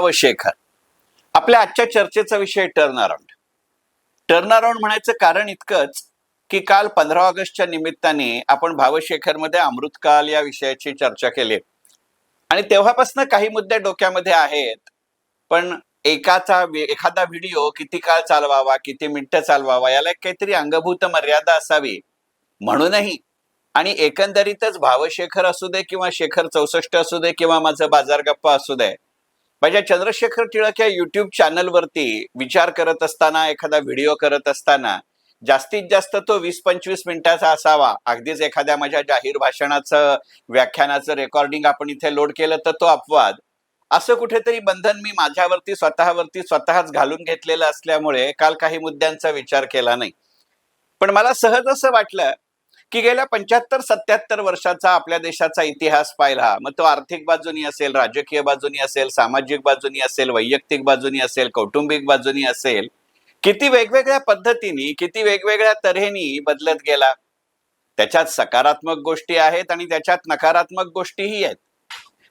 भावशेखर आपल्या आजच्या चर्चेचा विषय टर्न अराउंड टर्न अराउंड म्हणायचं कारण इतकंच की काल पंधरा ऑगस्टच्या निमित्ताने आपण भावशेखरमध्ये अमृतकाल या विषयाची चर्चा केली. आणि तेव्हापासून काही मुद्दे डोक्यामध्ये आहेत पण एकाचा एखादा व्हिडिओ किती काळ चालवावा किती मिनिटं चालवावा याला काहीतरी अंगभूत मर्यादा असावी म्हणूनही. आणि एकंदरीतच भावशेखर असू दे किंवा शेखर चौसष्ट असू दे किंवा माझं बाजार गप्पा असू दे माझ्या चंद्रशेखर टिळक या युट्यूब चॅनलवरती विचार करत असताना एखादा व्हिडिओ करत असताना जास्तीत जास्त तो वीस पंचवीस मिनिटाचा असावा. अगदीच एखाद्या माझ्या जाहीर भाषणाचं व्याख्यानाचं रेकॉर्डिंग आपण इथे लोड केलं तर तो अपवाद. असं कुठेतरी बंधन मी माझ्यावरती स्वतःवरती स्वतःच घालून घेतलेलं असल्यामुळे काल काही मुद्द्यांचा विचार केला नाही. पण मला सहज असं वाटलं की गेल्या पंच्याहत्तर सत्याहत्तर वर्षाचा आपल्या देशाचा इतिहास पाहिला. मग तो आर्थिक बाजूनी असेल राजकीय बाजूनी असेल सामाजिक बाजूनी असेल वैयक्तिक बाजूनी असेल कौटुंबिक बाजूनी असेल किती वेगवेगळ्या पद्धतीने किती वेगवेगळ्या तऱ्हेने बदलत गेला. त्याच्यात सकारात्मक गोष्टी आहेत आणि त्याच्यात नकारात्मक गोष्टीही आहेत.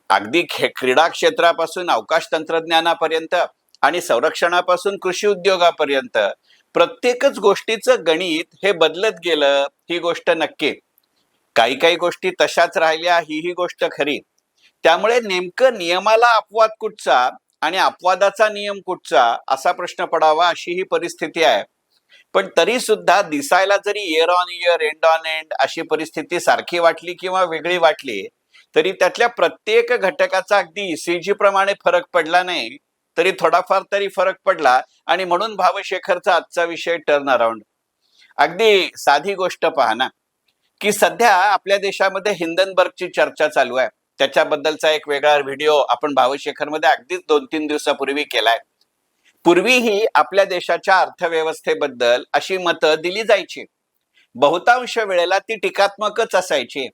अगदी खे- क्रीडा क्षेत्रापासून अवकाश तंत्रज्ञानापर्यंत आणि संरक्षणापासून कृषी उद्योगापर्यंत प्रत्येकच गोष्टीचं गणित हे बदलत गेलं ही गोष्ट नक्की. काही काही गोष्टी तशाच राहिल्या ही ही गोष्ट खरी. त्यामुळे नेमकं नियमाला अपवाद कुठचा आणि अपवादाचा नियम कुठचा असा प्रश्न पडावा अशी ही परिस्थिती आहे. पण तरी सुद्धा दिसायला जरी year on year end on end अशी परिस्थिती सारखी वाटली किंवा वेगळी वाटली तरी त्यातल्या प्रत्येक घटकाचा अगदी ईसीजी प्रमाणे फरक पडला नाही. तरी थोडाफार तरी फरक पडला आणि म्हणून भावशेखरचा आजचा विषय टर्न अराउंड अगदी साधी गोष्ट पहा ना की सध्या आपल्या देशामध्ये हिंदनबर्गची चर्चा चालू आहे. त्याच्याबद्दलचा एक वेगळा व्हिडिओ आपण भावशेखरमध्ये अगदीच दोन तीन दिवसापूर्वी केलाय. पूर्वीही आपल्या देशाच्या अर्थव्यवस्थेबद्दल अशी मतं दिली जायची. बहुतांश वेळेला ती टीकात्मकच असायची.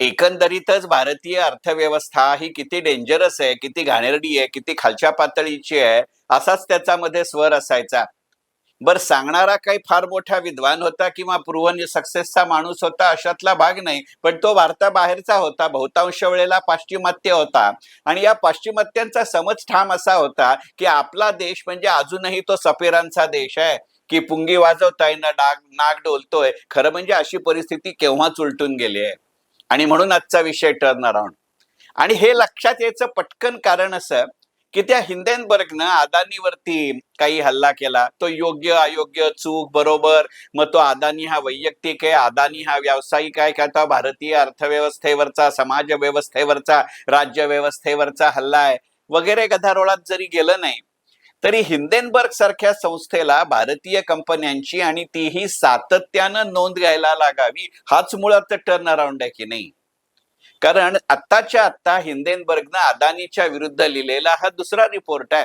एकंदरीतच भारतीय अर्थव्यवस्था ही किती डेंजरस आहे किती घाणेरडी आहे किती खालच्या पातळीची आहे असाच त्याच्यामध्ये स्वर असायचा. बर सांगणारा काही फार मोठा विद्वान होता किंवा प्रुव्हन सक्सेसचा माणूस होता अशातला भाग नाही. पण तो भारताबाहेरचा होता बहुतांश वेळेला पाश्चिमात्य होता. आणि या पाश्चिमात्यांचा समज ठाम असा होता की आपला देश म्हणजे अजूनही तो सपेरांचा देश आहे. की पुंगी वाजवताय ना डाग नाग डोलतोय. खरं म्हणजे अशी परिस्थिती केव्हाच उलटून गेली आहे. आणि म्हणून आजचा विषय टर्न अराउंड आणि हे लक्षात यायचं पटकन कारण असं की त्या हिंदेनबर्गनं अदानीवरती काही हल्ला केला. तो योग्य अयोग्य चूक बरोबर. मग तो अदानी हा वैयक्तिक आहे. अदानी हा व्यावसायिक आहे. का तो भारतीय अर्थव्यवस्थेवरचा समाज व्यवस्थेवरचा राज्य व्यवस्थेवरचा हल्ला आहे. वगैरे गदारोळात जरी गेलं नाही तरी हिंदेनबर्ग सारख्या संस्थेला भारतीय कंपन्यांची आणि तीही सातत्यानं नोंद घ्यायला लागावी हाच मुळात टर्न अराउंड आहे की नाही? कारण आत्ताच्या आत्ता हिंदेनबर्गनं अदानीच्या विरुद्ध लिहिलेला हा दुसरा रिपोर्ट आहे.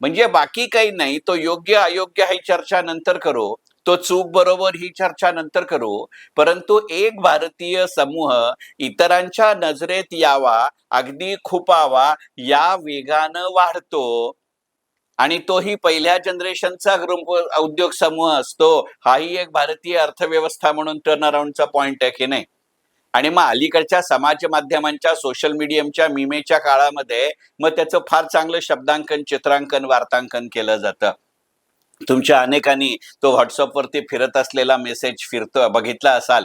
म्हणजे बाकी काही नाही तो योग्य अयोग्य ही चर्चा नंतर करू तो चूक बरोबर ही चर्चा नंतर करू परंतु एक भारतीय समूह इतरांच्या नजरेत यावा अगदी खुपावा या वेगानं वाढतो आणि तोही पहिल्या जनरेशनचा ग्रुप उद्योग समूह असतो. हाही एक भारतीय अर्थव्यवस्था म्हणून टर्न अराउंडचा पॉइंट आहे की नाही? आणि मग अलीकडच्या समाज माध्यमांच्या सोशल मीडियमच्या मिमेच्या काळामध्ये मग त्याचं फार चांगलं शब्दांकन चित्रांकन वार्तांकन केलं जातं. तुमच्या अनेकांनी तो व्हॉट्सअपवरती फिरत असलेला मेसेज फिरतो बघितला असाल.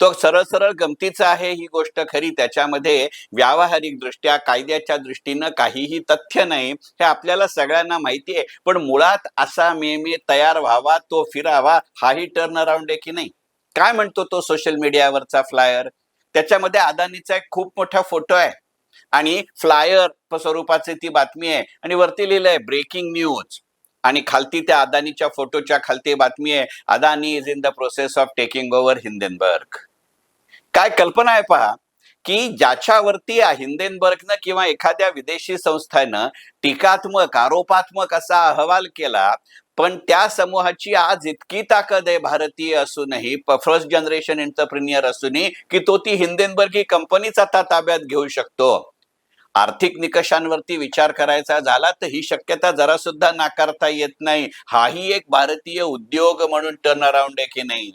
तो सरळ सरळ गमतीचा आहे ही गोष्ट खरी. त्याच्यामध्ये व्यावहारिक दृष्ट्या कायद्याच्या दृष्टीनं काहीही तथ्य नाही हे आपल्याला सगळ्यांना माहिती आहे. पण मुळात असा मेमे तयार व्हावा तो फिरावा हाही टर्न अराउंड आहे की नाही? काय म्हणतो तो सोशल मीडियावरचा फ्लायर त्याच्यामध्ये अदानीचा एक खूप मोठा फोटो आहे. आणि फ्लायर स्वरूपाची ती बातमी आहे. आणि वरती लिहिलंय ब्रेकिंग न्यूज आणि खालती त्या अदानीच्या फोटोच्या खालती बातमी आहे Adani is in the process of taking over Hindenburg काय कल्पना आहे पहा की ज्याच्यावरती हिंदेनबर्गनं किंवा एखाद्या विदेशी संस्थेनं टीकात्मक आरोपात्मक असा अहवाल केला पण त्या समूहाची आज इतकी ताकद आहे भारतीय असूनही फर्स्ट जनरेशन एंटरप्रिनियर असूनही की तो ती हिंदेनबर्ग ही कंपनीच आता ताब्यात घेऊ शकतो. आर्थिक निकषांवरती विचार करायचा झाला तर ही शक्यता जरा सुद्धा नाकारता येत नाही. हाही एक भारतीय उद्योग म्हणून टर्न अराउंड आहे की नाही?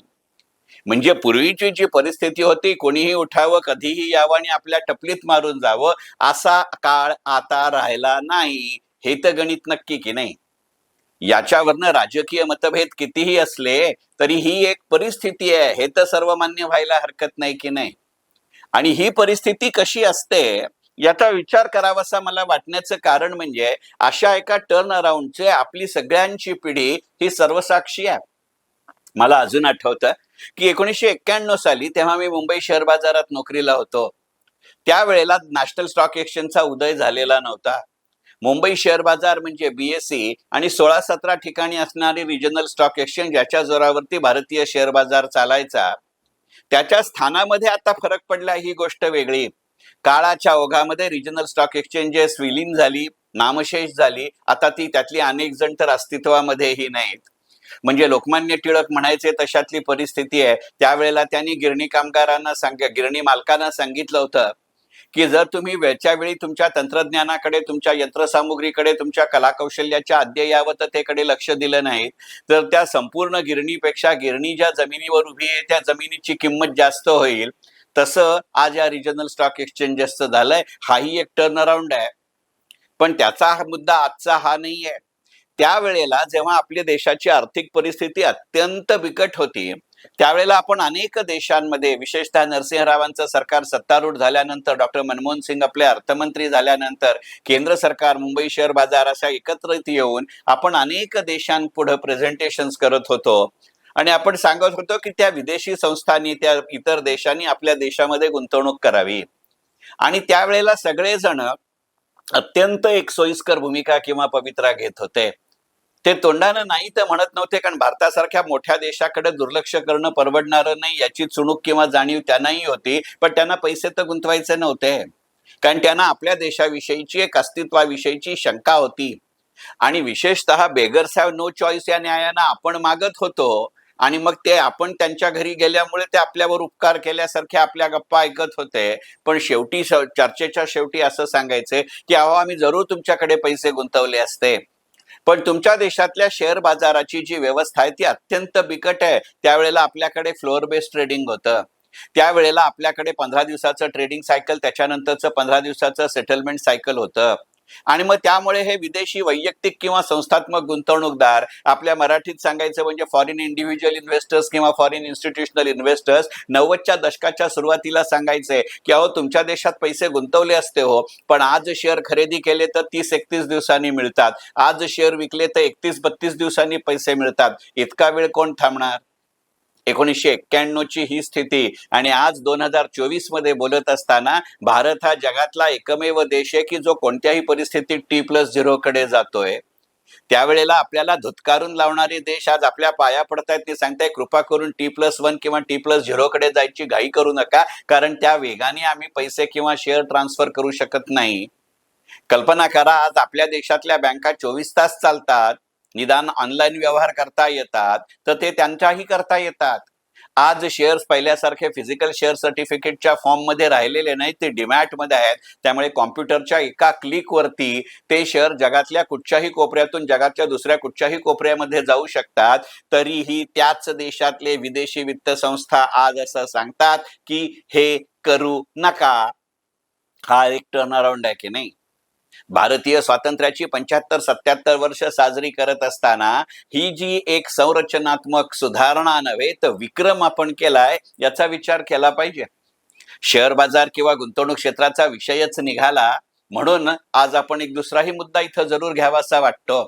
म्हणजे पूर्वीची जी परिस्थिती होती कोणीही उठावं कधीही यावं आणि आपल्या टपलीत मारून जावं असा काळ आता राहिला नाही. हे तर गणित नक्की की नाही? याच्यावरनं राजकीय मतभेद कितीही असले तरी ही एक परिस्थिती आहे. हे तर सर्वमान्य व्हायला हरकत नाही की नाही? आणि ही परिस्थिती कशी असते याचा विचार करावासा मला वाटण्याचं कारण म्हणजे अशा एका टर्न अराउंडचे आपली सगळ्यांची पिढी ही सर्वसाक्षी आहे. मला अजून आठवतं की एकोणीसशे एक्क्याण्णव साली तेव्हा मी मुंबई शेअर बाजारात नोकरीला होतो. त्यावेळेला नॅशनल स्टॉक एक्सचेंजचा उदय झालेला नव्हता. मुंबई शेअर बाजार म्हणजे बीएससी आणि सोळा सतरा ठिकाणी असणारी रिजनल स्टॉक एक्सचेंज याच्या जोरावरती भारतीय शेअर बाजार चालायचा. त्याच्या स्थानामध्ये आता फरक पडला ही गोष्ट वेगळी. काळाच्या ओघामध्ये रिजनल स्टॉक एक्सचेंजेस विलीन झाली नामशेष झाली. आता ती त्यातली अनेक जण तर अस्तित्वामध्येही नाहीत. म्हणजे लोकमान्य टिळक म्हणायचे तशातली परिस्थिती आहे. त्यावेळेला त्यांनी गिरणी कामगारांना सांग गिरणी मालकांना सांगितलं होतं की जर तुम्ही वेळच्या वेळी तुमच्या तंत्रज्ञानाकडे तुमच्या यंत्रसामुग्रीकडे तुमच्या कलाकौशल्याच्या अद्ययावततेकडे लक्ष दिलं नाही तर त्या संपूर्ण गिरणीपेक्षा गिरणी ज्या जमिनीवर उभी आहे त्या जमिनीची किंमत जास्त होईल. तसं आज या रिजनल स्टॉक एक्सचेंजेसचं झालंय. हाही एक टर्न अराउंड आहे. पण त्याचा हा मुद्दा आजचा हा नाही आहे त्यावेळेला जेव्हा आपल्या देशाची आर्थिक परिस्थिती अत्यंत बिकट होती त्यावेळेला आपण अनेक देशांमध्ये विशेषतः नरसिंहरावांचं सरकार सत्तारूढ झाल्यानंतर डॉक्टर मनमोहन सिंग आपले अर्थमंत्री झाल्यानंतर केंद्र सरकार मुंबई शेअर बाजार अशा एकत्रित येऊन आपण अनेक देशांपुढे प्रेझेंटेशन करत होतो. आणि आपण सांगत होतो की त्या विदेशी संस्थांनी त्या इतर देशांनी आपल्या देशामध्ये गुंतवणूक करावी. आणि त्यावेळेला सगळेजण अत्यंत एक सोयीस्कर भूमिका किंवा पवित्रा घेत होते. ते तोंडानं नाही तर म्हणत नव्हते कारण भारतासारख्या मोठ्या देशाकडे दुर्लक्ष करणं परवडणारं नाही याची चुणूक किंवा जाणीव त्यांनाही होती पण त्यांना पैसे तर गुंतवायचे नव्हते. कारण त्यांना आपल्या देशाविषयीची एक अस्तित्वाविषयीची शंका होती. आणि विशेषतः बेगर्स हॅव नो चॉईस या न्यायानं आपण मागत होतो आणि मग ते आपण त्यांच्या घरी गेल्यामुळे ते आपल्यावर उपकार केल्यासारखे आपल्या गप्पा ऐकत होते. पण शेवटी चर्चेच्या शेवटी असं सांगायचे की अहो आम्ही जरूर तुमच्याकडे पैसे गुंतवले असते. पण तुमच्या देशातल्या शेअर बाजाराची जी व्यवस्था आहे ती अत्यंत बिकट आहे. त्यावेळेला आपल्याकडे फ्लोअर बेस्ड ट्रेडिंग होतं. त्यावेळेला आपल्याकडे पंधरा दिवसाचं ट्रेडिंग सायकल त्याच्यानंतरचं पंधरा दिवसाचं सेटलमेंट सायकल होतं. आणि मग त्यामुळे हे विदेशी वैयक्तिक किंवा संस्थात्मक गुंतवणूकदार आपल्या मराठीत सांगायचं म्हणजे फॉरेन इंडिव्हिज्युअल इन्व्हेस्टर्स किंवा फॉरेन इन्स्टिट्यूशनल इन्व्हेस्टर्स नव्वदच्या दशकाच्या सुरुवातीला सांगायचे की अहो तुमच्या देशात पैसे गुंतवले असते हो पण आज शेअर खरेदी केले तर तीस एकतीस दिवसांनी मिळतात. आज शेअर विकले तर एकतीस बत्तीस दिवसांनी पैसे मिळतात. इतका वेळ कोण थांबणार? एकोणीसशे एक्क्याण्णवची ही स्थिती. आणि आज दोन हजार चोवीसमध्ये बोलत असताना भारत हा जगातला एकमेव देश आहे की जो कोणत्याही परिस्थितीत टी प्लस झिरो कडे जातोय. त्यावेळेला आपल्याला धुतकारून लावणारे देश आज आपल्या पाया पडतायत. ते सांगताय कृपा करून टी प्लस वन किंवा टी प्लस झिरो कडे जायची घाई करू नका कारण त्या वेगाने आम्ही पैसे किंवा शेअर ट्रान्सफर करू शकत नाही. कल्पना करा आज आपल्या देशातल्या बँका चोवीस तास चालतात. निदान ऑनलाईन व्यवहार करता येतात तर ते त्यांच्याही करता येतात. आज शेअर्स पहिल्यासारखे फिजिकल शेअर सर्टिफिकेटच्या फॉर्ममध्ये राहिलेले नाहीत ते डिमॅटमध्ये आहेत. त्यामुळे कॉम्प्युटरच्या एका क्लिक वरती ते शेअर जगातल्या कुठच्याही कोपऱ्यातून जगातल्या दुसऱ्या कुठच्याही कोपऱ्यामध्ये जाऊ शकतात. तरीही त्याच देशातले विदेशी वित्त संस्था आज असं सांगतात की हे करू नका. हा एक टर्न अराउंड आहे की नाही? भारतीय स्वातंत्र्याची पंच्याहत्तर सत्याहत्तर वर्ष साजरी करत असताना ही जी एक संरचनात्मक सुधारणा नव्हे तर विक्रम आपण केलाय याचा विचार केला पाहिजे. शेअर बाजार किंवा गुंतवणूक क्षेत्राचा विषयच निघाला म्हणून आज आपण एक दुसराही मुद्दा इथं जरूर घ्यावासा वाटतो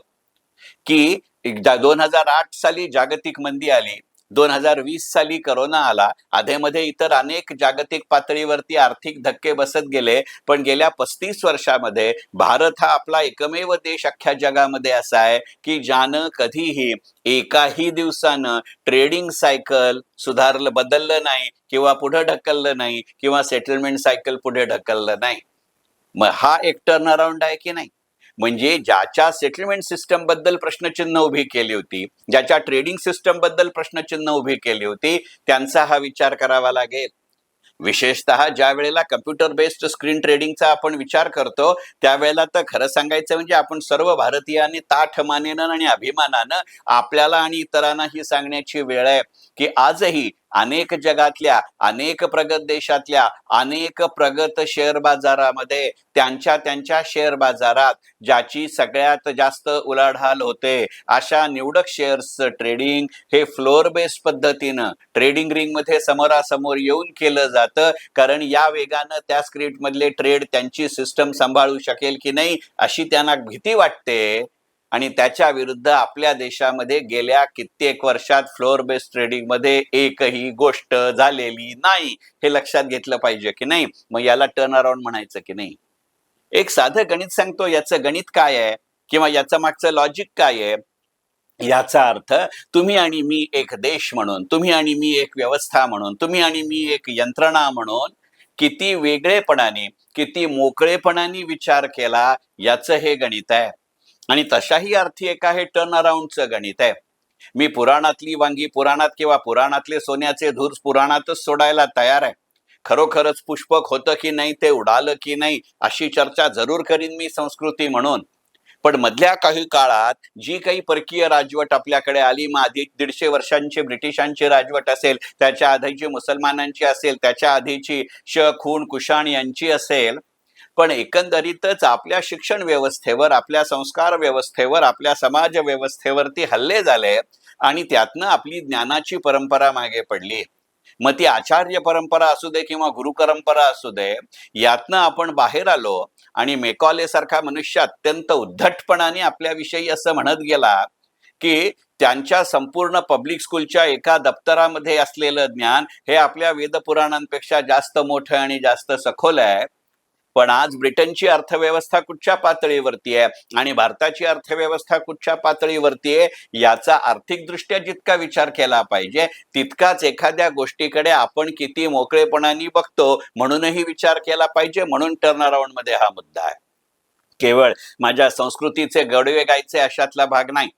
की दोन हजार आठ साली जागतिक मंदी आली. दोन हजार वीस साली करोना आला. आधेमध्ये इतर अनेक जागतिक पातळीवरती आर्थिक धक्के बसत गेले. पण गेल्या पस्तीस वर्षामध्ये भारत हा आपला एकमेव देश अख्ख्या जगामध्ये असा आहे की ज्यानं कधीही एकाही दिवसानं ट्रेडिंग सायकल सुधारलं बदललं नाही किंवा पुढे ढकललं नाही किंवा सेटलमेंट सायकल पुढे ढकललं नाही. मग हा एक टर्न अराउंड आहे की नाही? म्हणजे ज्याच्या सेटलमेंट सिस्टमबद्दल प्रश्नचिन्ह उभी केली होती ज्याच्या ट्रेडिंग सिस्टमबद्दल प्रश्नचिन्ह उभी केली होती त्यांचा हा विचार करावा लागेल. विशेषतः ज्या वेळेला कम्प्युटर बेस्ड स्क्रीन ट्रेडिंगचा आपण विचार करतो त्यावेळेला तर खरं सांगायचं म्हणजे आपण सर्व भारतीयांनी ताठ मानेनं आणि अभिमानानं आपल्याला आणि इतरांना ही सांगण्याची वेळ आहे की आजही अनेक जगातल्या अनेक प्रगत देशातल्या अनेक प्रगत शेअर बाजारामध्ये त्यांच्या त्यांच्या शेअर बाजारात ज्याची सगळ्यात जास्त उलाढाल होते. अशा निवडक शेअर्सचं ट्रेडिंग हे फ्लोअर बेस्ड पद्धतीनं ट्रेडिंग रिंगमध्ये समोरासमोर येऊन केलं जातं. कारण या वेगानं त्या स्क्रिप्ट मधले ट्रेड त्यांची सिस्टम सांभाळू शकेल की नाही अशी त्यांना भीती वाटते. आणि त्याच्या विरुद्ध आपल्या देशामध्ये गेल्या कित्येक वर्षात फ्लोअर बेस्ड ट्रेडिंगमध्ये एकही गोष्ट झालेली नाही. हे लक्षात घेतलं पाहिजे की नाही? मग याला टर्न अराउंड म्हणायचं की नाही? एक साधं गणित सांगतो याचं गणित काय आहे? किंवा याचं मागचं लॉजिक काय आहे? याचा अर्थ तुम्ही आणि मी एक देश म्हणून तुम्ही आणि मी एक व्यवस्था म्हणून तुम्ही आणि मी एक यंत्रणा म्हणून किती वेगळेपणाने किती मोकळेपणाने विचार केला याचं हे गणित आहे. आणि तशाही अर्थी एक आहे टर्न अराउंडचं गणित आहे. मी पुराणातली वांगी पुराणात किंवा पुराणातले सोन्याचे धूर पुराणातच सोडायला तयार आहे. खरोखरच पुष्पक होतं की नाही ते उडालं की नाही अशी चर्चा जरूर करीन मी संस्कृती म्हणून. पण मधल्या काही काळात जी काही परकीय राजवट आपल्याकडे आली मग आधी दीडशे वर्षांची ब्रिटिशांची राजवट असेल त्याच्या आधीची मुसलमानांची असेल त्याच्या आधीची श खून कुशाण यांची असेल पण एकंदरीतच आपल्या शिक्षण व्यवस्थेवर आपल्या संस्कार व्यवस्थेवर आपल्या समाज व्यवस्थेवरती हल्ले झाले आणि त्यातनं आपली ज्ञानाची परंपरा मागे पडली. मग ती आचार्य परंपरा असू दे किंवा गुरु परंपरा असू दे यातनं आपण बाहेर आलो आणि मेकॉले सारखा मनुष्य अत्यंत उद्धटपणाने आपल्याविषयी असं म्हणत गेला की त्यांच्या संपूर्ण पब्लिक स्कूलच्या एका दप्तरामध्ये असलेलं ज्ञान हे आपल्या वेदपुराणांपेक्षा जास्त मोठं आणि जास्त सखोल आहे. पण आज ब्रिटनची अर्थव्यवस्था कुठच्या पातळीवरती आहे आणि भारताची अर्थव्यवस्था कुठच्या पातळीवरती आहे याचा आर्थिकदृष्ट्या जितका विचार केला पाहिजे तितकाच एखाद्या गोष्टीकडे आपण किती मोकळेपणाने बघतो म्हणूनही विचार केला पाहिजे म्हणून टर्न अराऊंडमध्ये हा मुद्दा आहे. केवळ माझ्या संस्कृतीचे गडवे गायचे अशातला भाग नाही.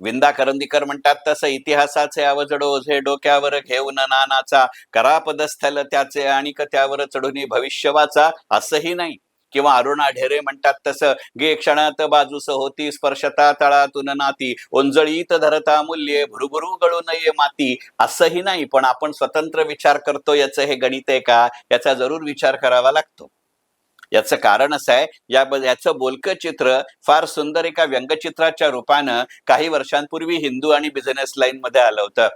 विंदा करंदीकर म्हणतात तसं इतिहासाचे अवजड ओझे डोक्यावर घेऊन नानाचा करा पदस्थल त्याचे आणि त्यावर चढून भविष्यवाचा असंही नाही. किंवा अरुणा ढेरे म्हणतात तसं गे क्षणात बाजूस होती स्पर्शता तळातून नाती ओंजळीत धरता मूल्ये भुरुभुरू गळू नये माती असंही नाही. पण आपण स्वतंत्र विचार करतो याचं हे गणित आहे का? याचा जरूर विचार करावा लागतो. याचं कारण असं आहे या याचं बोलकं चित्र फार सुंदर एका व्यंगचित्राच्या रूपानं काही वर्षांपूर्वी हिंदू आणि बिझनेस लाईन मध्ये आलं होतं.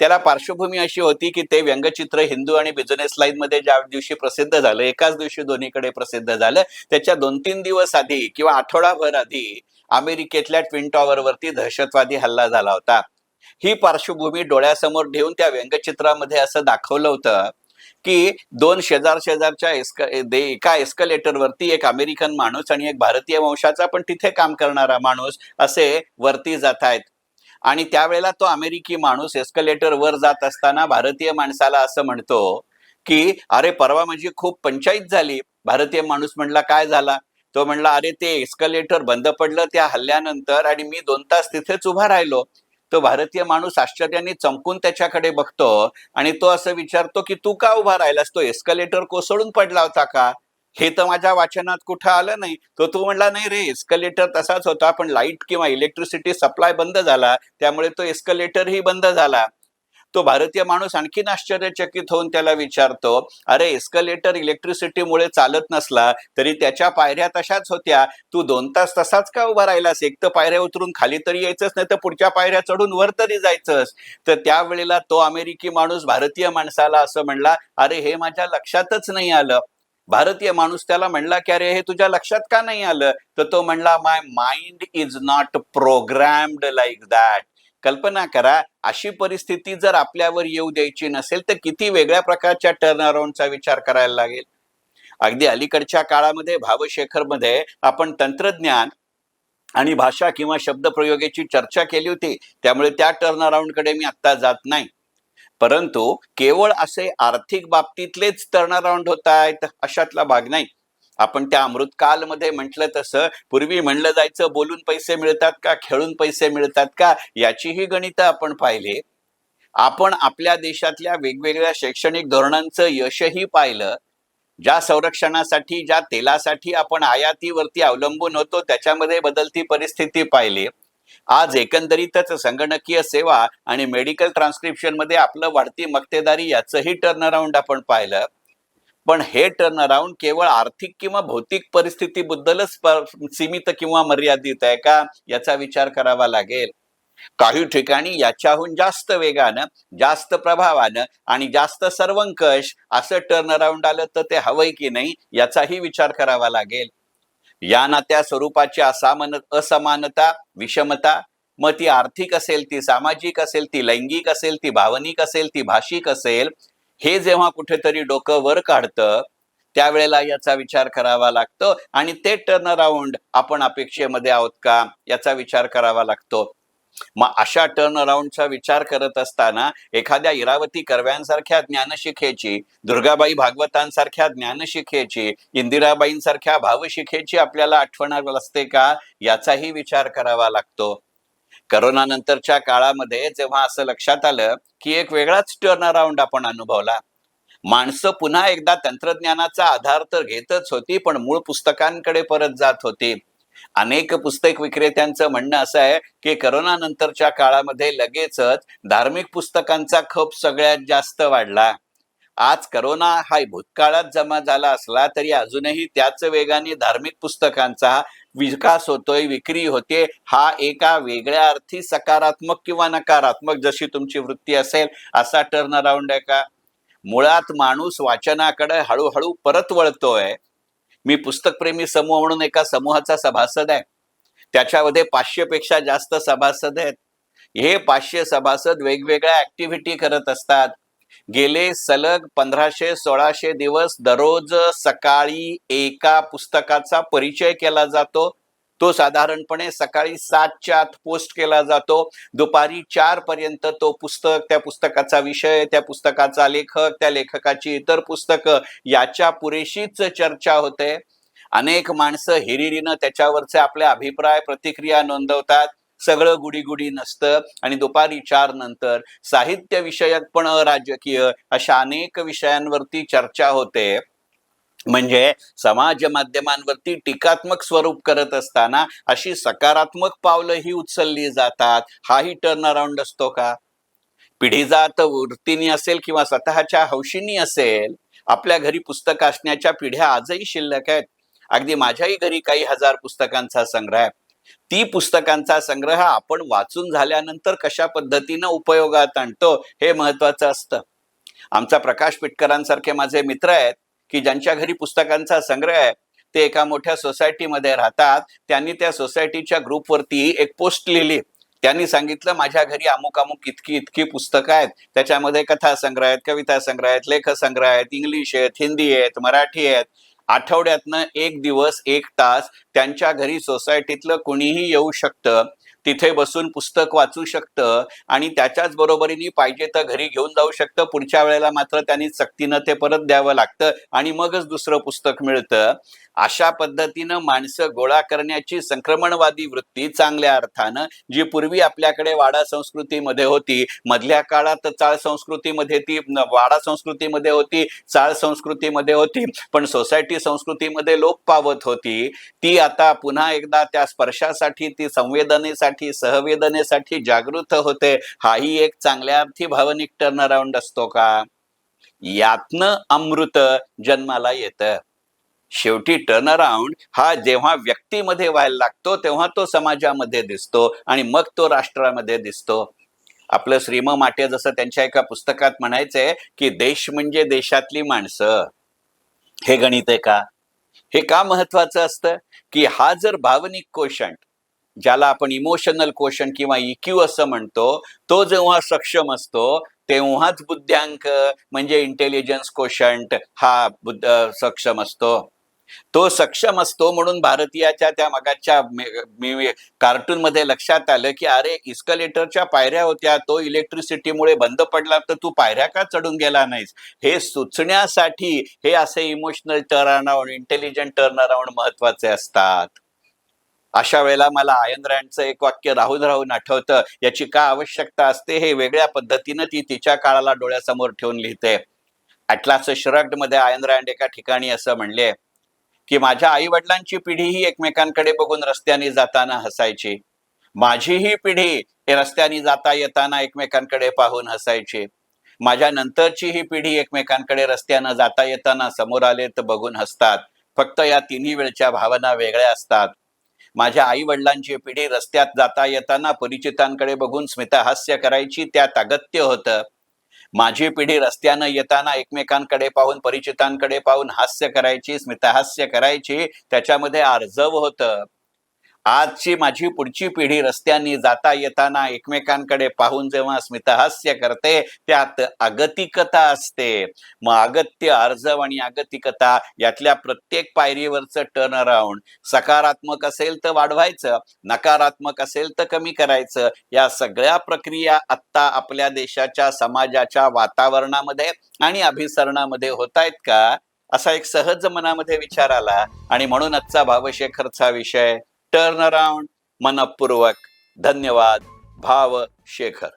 त्याला पार्श्वभूमी अशी होती की ते व्यंगचित्र हिंदू आणि बिझनेस लाईन मध्ये ज्या दिवशी प्रसिद्ध झालं एकाच दिवशी दोन्हीकडे प्रसिद्ध झालं त्याच्या दोन तीन दिवस आधी किंवा आठवडाभर आधी अमेरिकेतल्या ट्विन टॉवर वरती दहशतवादी हल्ला झाला होता. ही पार्श्वभूमी डोळ्यासमोर ठेवून त्या व्यंगचित्रामध्ये असं दाखवलं होतं की दोन शेजार शेजारच्या एस्क दे एका एस्कलेटर वरती एक अमेरिकन माणूस आणि एक भारतीय वंशाचा पण तिथे काम करणारा माणूस असे वरती जात आहेत. आणि त्यावेळेला तो अमेरिकी माणूस एस्कलेटर वर जात असताना भारतीय माणसाला असं म्हणतो की अरे परवा माझी खूप पंचायत झाली. भारतीय माणूस म्हणला काय झाला? तो म्हणला अरे ते एस्कलेटर बंद पडलं त्या हल्ल्यानंतर आणि मी दोन तास तिथेच उभा राहिलो. तो भारतीय माणूस आश्चर्याने चमकून त्याच्याकडे बघतो आणि तो असं विचारतो की तू का उभा राहिलास? तो एस्कलेटर कोसळून पडला होता का? हे तर माझ्या वाचनात कुठं आलं नाही. तो तू म्हणला नाही रे एस्कलेटर तसाच होता पण लाइट किंवा इलेक्ट्रिसिटी सप्लाय बंद झाला त्यामुळे तो एस्कलेटरही बंद झाला. तो भारतीय माणूस आणखीन आश्चर्यचकित होऊन त्याला विचारतो अरे एस्कलेटर इलेक्ट्रिसिटीमुळे चालत नसला तरी त्याच्या पायऱ्या तशाच होत्या. तू दोन तास तसाच का उभा राहिलास? एक तर पायऱ्या उतरून खाली तरी यायचंच नाही तर पुढच्या पायऱ्या चढून वर तरी जायचंस. तर त्यावेळेला तो अमेरिकी माणूस भारतीय माणसाला असं म्हणला अरे हे माझ्या लक्षातच नाही आलं. भारतीय माणूस त्याला म्हणला की अरे हे तुझ्या लक्षात का नाही आलं? तर तो म्हणला my mind is not programmed like that कल्पना करा अशी परिस्थिती जर आपल्यावर येऊ द्यायची नसेल तर किती वेगळ्या प्रकारच्या टर्न अराउंडचा विचार करायला लागेल? अगदी अलीकडच्या काळामध्ये भावशेखरमध्ये आपण तंत्रज्ञान आणि भाषा किंवा शब्दप्रयोगाची चर्चा केली होती. त्यामुळे त्या टर्न अराउंडकडे मी आत्ता जात नाही. परंतु केवळ असे आर्थिक बाबतीतलेच टर्न अराउंड होत आहेत अशातला भाग नाही. आपण त्या अमृतकालमध्ये म्हटलं तसं पूर्वी म्हणलं जायचं बोलून पैसे मिळतात का खेळून पैसे मिळतात का याचीही गणितं आपण पाहिली. आपण आपल्या देशातल्या वेगवेगळ्या शैक्षणिक धोरणांचं यशही पाहिलं. ज्या संरक्षणासाठी ज्या तेलासाठी आपण आयातीवरती अवलंबून होतो त्याच्यामध्ये बदलती परिस्थिती पाहिली. आज एकंदरीतच संगणकीय सेवा आणि मेडिकल ट्रान्सक्रिप्शनमध्ये आपलं वाढती मक्तेदारी याचंही टर्नअराऊंड आपण पाहिलं. पण हे टर्न अराउंड केवळ आर्थिक किंवा भौतिक परिस्थितीबद्दलच सीमित किंवा मर्यादित आहे का याचा विचार करावा लागेल. काही ठिकाणी याच्याहून जास्त वेगानं जास्त प्रभावानं आणि जास्त सर्वंकष असं टर्न अराउंड आलं तर ते हवंय की नाही याचाही विचार करावा लागेल. या नात्या स्वरूपाची असामान असमानता विषमता मग ती आर्थिक असेल ती सामाजिक असेल ती लैंगिक असेल ती भावनिक असेल ती भाषिक असेल हे जेव्हा कुठेतरी डोकं वर काढतं त्यावेळेला याचा विचार करावा लागतो आणि ते टर्न अराउंड आपण अपेक्षेमध्ये आहोत का याचा विचार करावा लागतो. मग अशा टर्न अराउंडचा विचार करत असताना एखाद्या इरावती कर्व्यांसारख्या ज्ञानशिखेची दुर्गाबाई भागवतांसारख्या ज्ञानशिखेची इंदिराबाईंसारख्या भावशिखेची आपल्याला आठवण असते का याचाही विचार करावा लागतो. करोना नंतरच्या काळामध्ये जेव्हा असं लक्षात आलं की एक वेगळाच टर्न अराउंड आपण अनुभवला. माणसं पुन्हा एकदा तंत्रज्ञानाचा आधार तर घेतच होती पण मूळ पुस्तकांकडे परत जात होती. अनेक पुस्तक विक्रेत्यांचं म्हणणं असं आहे की करोना नंतरच्या काळामध्ये लगेचच धार्मिक पुस्तकांचा खप सगळ्यात जास्त वाढला. आज करोना हा भूतकाळात जमा झाला असला तरी अजूनही त्याच वेगाने धार्मिक पुस्तकांचा विकास होतोय विक्री होते हा एका वेगळ्या अर्थी सकारात्मक किंवा नकारात्मक जशी तुमची वृत्ती असेल असा टर्न अराउंड आहे का? मुळात माणूस वाचनाकडे हळूहळू परत वळतोय. मी पुस्तकप्रेमी समूह म्हणून एका समूहाचा सभासद आहे. त्याच्यामध्ये पाचशे पेक्षा जास्त सभासद आहेत. हे पाचशे सभासद वेगवेगळ्या ऍक्टिव्हिटी करत असतात. गेले सलग पंधराशे सोळाशे दिवस दररोज सकाळी एका पुस्तकाचा परिचय केला जातो. तो साधारणपणे सकाळी सातच्या आत पोस्ट केला जातो. दुपारी चार पर्यंत तो पुस्तक त्या पुस्तकाचा विषय त्या पुस्तकाचा लेखक त्या लेखकाची इतर पुस्तकं याच्या पुरेशीच चर्चा होते. अनेक माणसं हिरिरीनं त्याच्यावरचे आपले अभिप्राय प्रतिक्रिया नोंदवतात. सगळं गुडीगुडी नसतं. आणि दुपारी चार नंतर साहित्य विषयक पण अराजकीय अशा अनेक विषयांवरती चर्चा होते. म्हणजे समाज माध्यमांवरती टीकात्मक स्वरूप करत असताना अशी सकारात्मक पावलं ही उचलली जातात. हाही टर्न अराउंड असतो का? पिढीजात वृत्तीनी असेल किंवा स्वतःच्या हौशीनी असेल आपल्या घरी पुस्तक असण्याच्या पिढ्या आजही शिल्लक आहेत. अगदी माझ्याही घरी काही हजार पुस्तकांचा संग्रह आहे. ती पुस्तकांचा संग्रह आपण वाचून झाल्यानंतर कशा पद्धतीनं उपयोगात आणतो हे महत्वाचं असतं. आमचा प्रकाश पिटकरांसारखे माझे मित्र आहेत की ज्यांच्या घरी पुस्तकांचा संग्रह आहे ते एका मोठ्या सोसायटीमध्ये राहतात त्यांनी त्या सोसायटीच्या ग्रुपवरती एक पोस्ट लिहिली. त्यांनी सांगितलं माझ्या घरी अमुक अमुक इतकी इतकी पुस्तकं आहेत त्याच्यामध्ये कथा संग्रह आहेत कविता संग्रह आहेत लेख संग्रह आहेत इंग्लिश आहेत हिंदी आहेत मराठी आहेत आठवड्यातनं एक दिवस एक तास त्यांच्या घरी सोसायटीतलं कुणीही येऊ शकतं. तिथे बसून पुस्तक वाचू शकतं आणि त्याच्याच बरोबरीने पाहिजे तर घरी घेऊन जाऊ शकतं. पुढच्या वेळेला मात्र त्यांनी सक्तीनं ते परत द्यावं लागतं आणि मगच दुसरं पुस्तक मिळतं. अशा पद्धतीनं माणसं गोळा करण्याची संक्रमणवादी वृत्ती चांगल्या अर्थानं जी पूर्वी आपल्याकडे वाडा संस्कृतीमध्ये होती मधल्या काळात चाळ संस्कृतीमध्ये ती वाडा संस्कृतीमध्ये होती चाळ संस्कृतीमध्ये होती पण सोसायटी संस्कृतीमध्ये लोप पावत होती. ती आता पुन्हा एकदा त्या स्पर्शासाठी ती संवेदनेसाठी सहवेदनेसाठी जागृत होते. हाही एक चांगल्या अर्थी भावनिक टर्न अराउंड असतो का? यातनं अमृत जन्माला येतं. शेवटी टर्न अराउंड हा जेव्हा व्यक्तीमध्ये व्हायला लागतो तेव्हा तो समाजामध्ये दिसतो आणि मग तो राष्ट्रामध्ये दिसतो. आपलं श्रीम माटे जसं त्यांच्या एका पुस्तकात म्हणायचंय की देश म्हणजे देशातली माणसं. हे गणित आहे का? हे का महत्वाचं असतं? की हा जर भावनिक कोशंट ज्याला आपण इमोशनल क्वेश्चन किंवा इक्यू असं म्हणतो तो जेव्हा सक्षम असतो तेव्हाच बुद्ध्यांक म्हणजे इंटेलिजन्स कोशंट हा बुद्ध सक्षम असतो. तो सक्षम असतो म्हणून भारतीयाच्या त्या मगाच्या मी कार्टून मध्ये लक्षात आलं की अरे इस्कलेटरच्या पायऱ्या होत्या तो इलेक्ट्रिसिटीमुळे बंद पडला तर तू पायऱ्या का चढून गेला नाहीस? हे सुचण्यासाठी हे असे emotional turn around intelligent turn around महत्त्वाचे असतात. अशा वेळेला मला आयन रँडचं एक वाक्य राहून राहून आठवतं याची का आवश्यकता असते हे वेगळ्या पद्धतीनं ती तिच्या काळाला डोळ्यासमोर ठेवून लिहिते. अटलास श्रग्डमध्ये आयन रँड एका ठिकाणी असं म्हणले की माझ्या आई वडिलांची पिढी ही एकमेकांकडे बघून रस्त्याने जाताना हसायची. माझी ही पिढी रस्त्याने जाता येताना एकमेकांकडे पाहून हसायची. माझ्या नंतरची ही पिढी एकमेकांकडे रस्त्यानं जाता येताना समोर आले तर बघून हसतात. फक्त या तिन्ही वेळच्या भावना वेगळ्या असतात. माझ्या आई वडिलांची पिढी रस्त्यात जाता येताना परिचितांकडे बघून स्मितहास्य करायची त्यात अगत्य होतं. माझी पिढी रस्त्यानं येताना एकमेकांकडे पाहून परिचितांकडे पाहून हास्य करायची स्मितहास्य करायची त्याच्यामध्ये आर्जव होतं. आजची माझी पुढची पिढी रस्त्यांनी जाता येताना एकमेकांकडे पाहून जेव्हा स्मितहास्य करते त्यात अगतिकता असते. मग अगत्य अर्जव आणि अगतिकता यातल्या प्रत्येक पायरीवरचं टर्न अराउंड सकारात्मक असेल तर वाढवायचं नकारात्मक असेल तर कमी करायचं. या सगळ्या प्रक्रिया आत्ता आपल्या देशाच्या समाजाच्या वातावरणामध्ये आणि अभिसरणामध्ये होत आहेत का? असा एक सहज मनामध्ये विचार आला आणि म्हणून आजचा भावशेखरचा विषय टर्न अराउंड मनपूर्वक धन्यवाद भाव शेखर